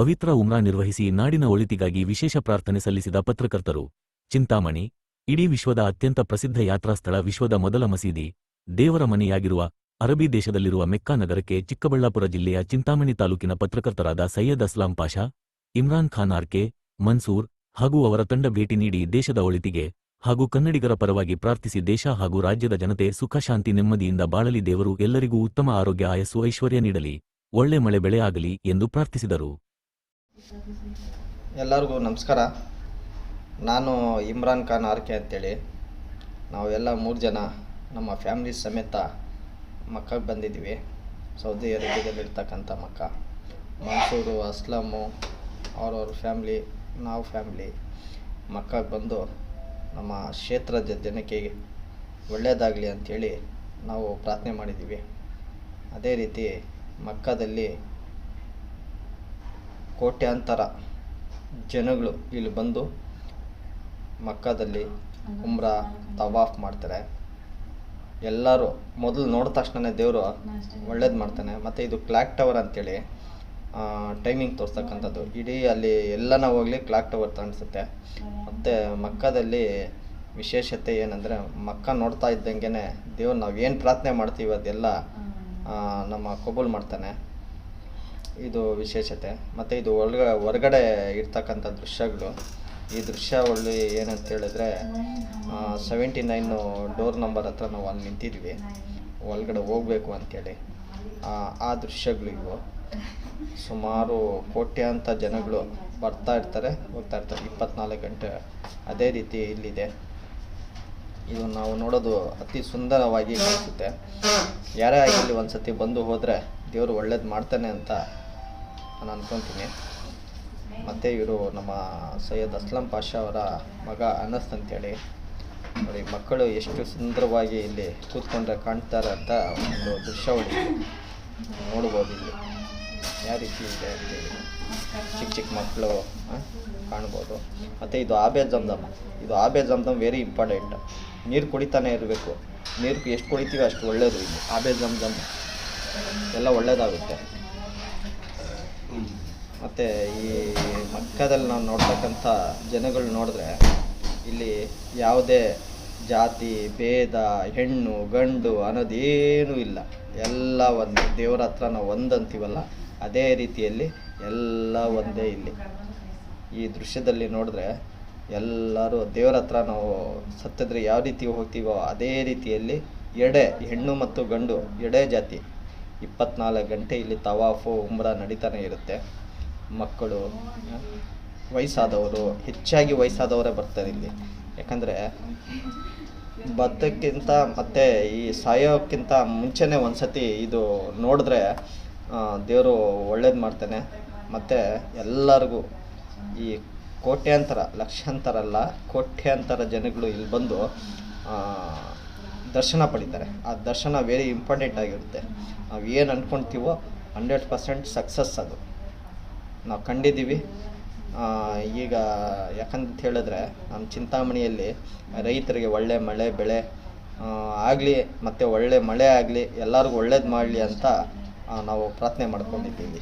ಪವಿತ್ರ ಉಮ್ರಾ ನಿರ್ವಹಿಸಿ ನಾಡಿನ ಒಳಿತಿಗಾಗಿ ವಿಶೇಷ ಪ್ರಾರ್ಥನೆ ಸಲ್ಲಿಸಿದ ಪತ್ರಕರ್ತರು, ಚಿಂತಾಮಣಿ, ಇಡೀ ವಿಶ್ವದ ಅತ್ಯಂತ ಪ್ರಸಿದ್ಧ ಯಾತ್ರಾಸ್ಥಳ ವಿಶ್ವದ ಮೊದಲ ಮಸೀದಿ, ದೇವರ ಮನೆಯಾಗಿರುವ ಅರಬಿ ದೇಶದಲ್ಲಿರುವ ಮೆಕ್ಕಾ ನಗರಕ್ಕೆ ಚಿಕ್ಕಬಳ್ಳಾಪುರ ಜಿಲ್ಲೆಯ ಚಿಂತಾಮಣಿ ತಾಲೂಕಿನ ಪತ್ರಕರ್ತರಾದ ಸೈಯದ್ ಅಸ್ಲಾಂ ಪಾಷಾ, ಇಮ್ರಾನ್ ಖಾನ್ ಆರ್ಕೆ, ಮನ್ಸೂರ್ ಹಾಗೂ ಅವರ ತಂಡ ಭೇಟಿ ನೀಡಿ ದೇಶದ ಒಳಿತಿಗೆ ಹಾಗೂ ಕನ್ನಡಿಗರ ಪರವಾಗಿ ಪ್ರಾರ್ಥಿಸಿ ದೇಶ ಹಾಗೂ ರಾಜ್ಯದ ಜನತೆ ಸುಖ, ಶಾಂತಿ, ನೆಮ್ಮದಿಯಿಂದ ಬಾಳಲಿ ದೇವರು ಎಲ್ಲರಿಗೂ ಉತ್ತಮ ಆರೋಗ್ಯ, ಆಯಸ್ಸು, ಐಶ್ವರ್ಯ ನೀಡಲಿ, ಒಳ್ಳೆ ಮಳೆ ಬೆಳೆ ಆಗಲಿ ಎಂದು ಪ್ರಾರ್ಥಿಸಿದರು. ಎಲ್ಲರಿಗೂ ನಮಸ್ಕಾರ. ನಾನು ಇಮ್ರಾನ್ ಖಾನ್ ಆರ್ಕೆ ಅಂತೇಳಿ. ನಾವೆಲ್ಲ ಮೂರು ಜನ ನಮ್ಮ ಫ್ಯಾಮಿಲಿ ಸಮೇತ ಮಕ್ಕಕ್ಕೆ ಬಂದಿದ್ದೀವಿ. ಸೌದಿ ಅರೇಬಿಯಾದಲ್ಲಿರ್ತಕ್ಕಂಥ ಮಕ್ಕ. ಮನ್ಸೂರು, ಅಸ್ಲಮು, ಅವ್ರವ್ರ ಫ್ಯಾಮ್ಲಿ, ನಾವು ಫ್ಯಾಮ್ಲಿ ಮಕ್ಕಕ್ಕೆ ಬಂದು ನಮ್ಮ ಕ್ಷೇತ್ರದ ಜನಕ್ಕೆ ಒಳ್ಳೆಯದಾಗಲಿ ಅಂಥೇಳಿ ನಾವು ಪ್ರಾರ್ಥನೆ ಮಾಡಿದ್ದೀವಿ. ಅದೇ ರೀತಿ ಮಕ್ಕದಲ್ಲಿ ಕೋಟ್ಯಾಂತರ ಜನಗಳು ಇಲ್ಲಿ ಬಂದು ಮಕ್ಕದಲ್ಲಿ ಉಮ್ರಾ, ತವಾಫ್ ಮಾಡ್ತಾರೆ. ಎಲ್ಲರೂ ಮೊದಲು ನೋಡಿದ ತಕ್ಷಣನೇ ದೇವರು ಒಳ್ಳೇದು ಮಾಡ್ತಾನೆ. ಮತ್ತು ಇದು ಕ್ಲಾಕ್ ಟವರ್ ಅಂತೇಳಿ ಟೈಮಿಂಗ್ ತೋರಿಸ್ತಕ್ಕಂಥದ್ದು ಇಡೀ ಅಲ್ಲಿ ಎಲ್ಲನ ಹೋಗಲಿ ಕ್ಲಾಕ್ ಟವರ್ ಕಾಣಿಸುತ್ತೆ. ಮತ್ತು ಮಕ್ಕದಲ್ಲಿ ವಿಶೇಷತೆ ಏನಂದರೆ, ಮಕ್ಕ ನೋಡ್ತಾ ಇದ್ದಂಗೆ ದೇವ್ರು ನಾವು ಏನು ಪ್ರಾರ್ಥನೆ ಮಾಡ್ತೀವಿ ಅದೆಲ್ಲ ನಮ್ಮ ಕಬೂಲ್ ಮಾಡ್ತಾನೆ. ಇದು ವಿಶೇಷತೆ. ಮತ್ತು ಇದು ಒಳಗ ಹೊರಗಡೆ ಇರ್ತಕ್ಕಂಥ ದೃಶ್ಯಗಳು. ಈ ದೃಶ್ಯಾವಳಿ ಏನಂತ ಹೇಳಿದ್ರೆ ಸೆವೆಂಟಿ ನೈನು ಡೋರ್ ನಂಬರ್ ಹತ್ರ ನಾವು ಅಲ್ಲಿ ನಿಂತಿದ್ವಿ. ಒಳಗಡೆ ಹೋಗ್ಬೇಕು ಅಂತೇಳಿ. ಆ, ಆ ದೃಶ್ಯಗಳು ಇವು. ಸುಮಾರು ಕೋಟ್ಯಾಂತ ಜನಗಳು ಬರ್ತಾ ಇರ್ತಾರೆ ಹೋಗ್ತಾ ಇರ್ತಾರೆ. ಇಪ್ಪತ್ನಾಲ್ಕು ಗಂಟೆ ಅದೇ ರೀತಿ ಇಲ್ಲಿದೆ. ಇದು ನಾವು ನೋಡೋದು ಅತಿ ಸುಂದರವಾಗಿ ಕಾಣಿಸುತ್ತೆ. ಯಾರೇ ಇಲ್ಲಿ ಒಂದು ಸತಿ ಬಂದು ಹೋದರೆ ದೇವರು ಒಳ್ಳೇದು ಮಾಡ್ತಾನೆ ಅಂತ ನಾನು ಅಂದ್ಕೊತೀನಿ ಮತ್ತು ಇವರು ನಮ್ಮ ಸೈಯದ್ ಅಸ್ಲಂ ಪಾಷಾ ಅವರ ಮಗ ಅನಸ್ ಅಂತೇಳಿ. ನೋಡಿ, ಮಕ್ಕಳು ಎಷ್ಟು ಸುಂದರವಾಗಿ ಇಲ್ಲಿ ಕೂತ್ಕೊಂಡ್ರೆ ಕಾಣ್ತಾರೆ ಅಂತ ಒಂದು ದೃಶ್ಯಾವಳಿ ನೋಡ್ಬೋದು ಇಲ್ಲಿ. ಯಾವ ರೀತಿ ಇದೆ ಚಿಕ್ಕ ಚಿಕ್ಕ ಮಕ್ಕಳು ಕಾಣ್ಬೋದು. ಮತ್ತು ಇದು ಆಬೆ ಜಮ್ದಮ್. ಇದು ಆಬೆ ಜಮ್ದಮ್ ವೆರಿ ಇಂಪಾರ್ಟೆಂಟ್ ನೀರು ಕುಡಿತಾನೆ ಇರಬೇಕು. ನೀರು ಎಷ್ಟು ಕುಡಿತೀವಿ ಅಷ್ಟು ಒಳ್ಳೆಯದು ಇಲ್ಲಿ. ಆಬೆ ಜಮ್ದಮ್ ಎಲ್ಲ ಒಳ್ಳೆಯದಾಗುತ್ತೆ ಮತ್ತು ಈ ಮಕ್ಕದಲ್ಲಿ ನಾವು ನೋಡ್ತಕ್ಕಂಥ ಜನಗಳು ನೋಡಿದ್ರೆ ಇಲ್ಲಿ ಯಾವುದೇ ಜಾತಿ, ಭೇದ, ಹೆಣ್ಣು, ಗಂಡು ಅನ್ನೋದೇನೂ ಇಲ್ಲ. ಎಲ್ಲ ಒಂದು. ದೇವರ ಹತ್ರ ನಾವು ಒಂದಂತೀವಲ್ಲ, ಅದೇ ರೀತಿಯಲ್ಲಿ ಎಲ್ಲ ಒಂದೇ ಇಲ್ಲಿ. ಈ ದೃಶ್ಯದಲ್ಲಿ ನೋಡಿದ್ರೆ ಎಲ್ಲರೂ ದೇವರ ಹತ್ರ ನಾವು ಸತ್ತಿದ್ರೆ ಯಾವ ರೀತಿ ಹೋಗ್ತೀವೋ ಅದೇ ರೀತಿಯಲ್ಲಿ ಎಡೆ, ಹೆಣ್ಣು ಮತ್ತು ಗಂಡು, ಎಡೆ ಜಾತಿ. ಇಪ್ಪತ್ನಾಲ್ಕು ಗಂಟೆ ಇಲ್ಲಿ ತವಾಫು, ಉಮ್ರ ನಡೀತಾನೆ ಇರುತ್ತೆ. ಮಕ್ಕಳು ವಯಸ್ಸಾದವರು, ಹೆಚ್ಚಾಗಿ ವಯಸ್ಸಾದವರೇ ಬರ್ತಾರೆ ಇಲ್ಲಿ. ಯಾಕಂದರೆ ಬದ್ದಕ್ಕಿಂತ ಮತ್ತು ಈ ಸಾಯೋಕ್ಕಿಂತ ಮುಂಚೆನೇ ಒಂದ್ಸತಿ ಇದು ನೋಡಿದ್ರೆ ದೇವರು ಒಳ್ಳೇದು ಮಾಡ್ತಾನೆ. ಮತ್ತು ಎಲ್ಲರಿಗೂ ಈ ಕೋಟ್ಯಾಂತರ, ಲಕ್ಷಾಂತರ ಅಲ್ಲ, ಕೋಟ್ಯಾಂತರ ಜನಗಳು ಇಲ್ಲಿ ಬಂದು ದರ್ಶನ ಪಡಿತಾರೆ. ಆ ದರ್ಶನ ವೆರಿ ಇಂಪಾರ್ಟೆಂಟ್ ಆಗಿರುತ್ತೆ. ನಾವು ಏನು ಅಂದ್ಕೊಳ್ತೀವೋ ಹಂಡ್ರೆಡ್ ಪರ್ಸೆಂಟ್ ಸಕ್ಸಸ್ ಅದು. ನಾವು ಕಂಡಿದ್ದೀವಿ. ಈಗ ಯಾಕಂತ ಹೇಳಿದ್ರೆ ನಮ್ಮ ಚಿಂತಾಮಣಿಯಲ್ಲಿ ರೈತರಿಗೆ ಒಳ್ಳೆ ಮಳೆ, ಬೆಳೆ ಆಗಲಿ ಮತ್ತು ಒಳ್ಳೆ ಮಳೆ ಆಗಲಿ ಎಲ್ಲರಿಗೂ ಒಳ್ಳೇದು ಮಾಡಲಿ ಅಂತ ನಾವು ಪ್ರಾರ್ಥನೆ ಮಾಡ್ಕೊಂಡಿದ್ದೀವಿ.